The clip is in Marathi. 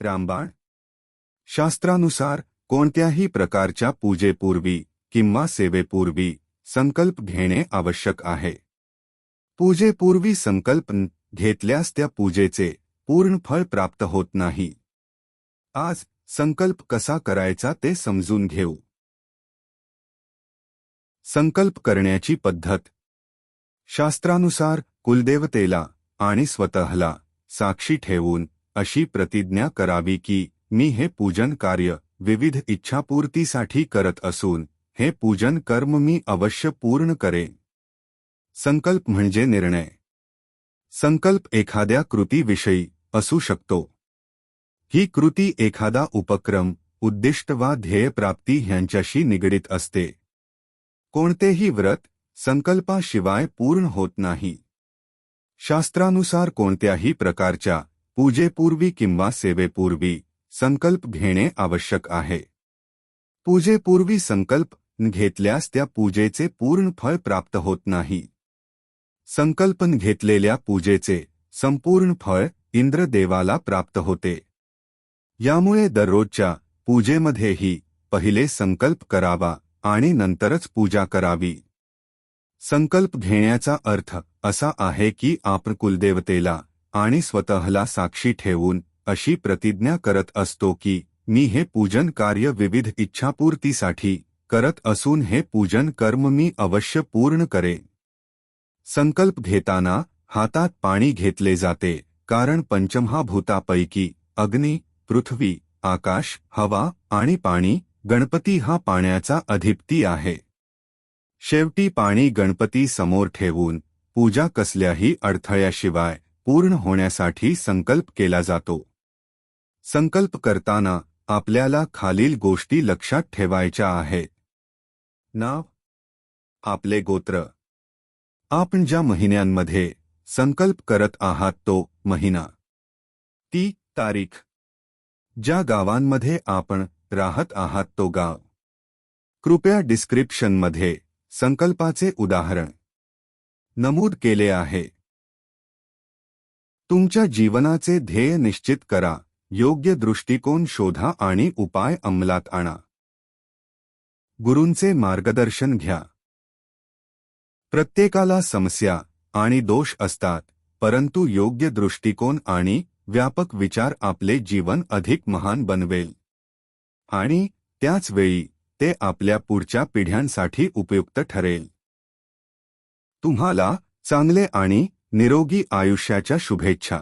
रामबाण? शास्त्रानुसार कोणत्याही प्रकारच्या पूजेपूर्वी किंवा सेवेपूर्वी संकल्प घेणे आवश्यक आहे. पूजेपूर्वी संकल्प घेतल्यास त्या पूजेचे पूर्ण फळ प्राप्त होत नाही. आज संकल्प कसा करायचा ते समजून घेऊ. संकल्प करण्याची पद्धत. शास्त्रानुसार कुलदेवतेला आणि स्वतःला साक्षी ठेवून अशी प्रतिज्ञा करावी की, मी हे पूजन कार्य विविध इच्छापूर्तीसाठी करत असून, हे पूजन कर्म मी अवश्य पूर्ण करेन. संकल्प म्हणजे निर्णय. संकल्प एखाद्या कृतीविषयी असू शकतो. ही कृती एखादा उपक्रम, उद्दिष्ट वा ध्येयप्राप्ती ह्यांच्याशी निगडीत असते. कोणतेही व्रत, संकल्पाशिवाय पूर्ण होत नाही. शास्त्रानुसार कोणत्याही प्रकारच्या पूजेपूर्वी किंवा सेवेपूर्वी संकल्प घेणे आवश्यक आहे. पूजेपूर्वी संकल्प घेतल्यास त्या पूजेचे पूर्ण फळ प्राप्त होत नाही. संकल्पन घेतलेल्या पूजेचे संपूर्ण फळ इंद्रदेवाला प्राप्त होते. यामुळे दररोजच्या पूजेमध्येही पहिले संकल्प करावा आणि नंतरच पूजा करावी. संकल्प घेण्याचा अर्थ असा आहे की आपण कुलदेवतेला आणि स्वतःला साक्षी ठेवून अशी प्रतिज्ञा करत असतो की मी हे पूजन कार्य विविध इच्छापूर्तीसाठी करत असून हे पूजन कर्म मी अवश्य पूर्ण करे संकल्प घेताना हातात पाणी घेतले जाते कारण पंचमहाभूतापैकी अग्नी पृथ्वी आकाश हवा आणि पाणी गणपती हा पाण्याचा अधिपती आहे. शेवटी पाणी गणपती समोर ठेवून पूजा कसल्याही अडथळ्याशिवाय पूर्ण होण्यासाठी संकल्प केला जातो. संकल्प करताना आपल्याला खालील गोष्टी लक्षात ठेवायच्या आहेत. नाव. आपले गोत्र. आपण ज्या महिन्यांमध्ये संकल्प करत आहात तो महिना. ती तारीख. ज्या गावांमध्ये आपण राहत आहात तो गाव. कृपया डिस्क्रिप्शनमध्ये संकल्पाचे उदाहरण. नमूद केले आहे. तुमच्या जीवनाचे ध्येय निश्चित करा. योग्य दृष्टिकोन शोधा आणि उपाय अंमलात आणा. गुरूंचे मार्गदर्शन घ्या. प्रत्येकाला समस्या आणि दोष असतात परंतु योग्य दृष्टिकोन आणि व्यापक विचार आपले जीवन अधिक महान बनवेल. आणि त्याच वेळी ते आपल्या पुढच्या पिढ्यांसाठी उपयुक्त ठरेल. तुम्हाला चांगले आणि निरोगी आयुष्याच्या शुभेच्छा.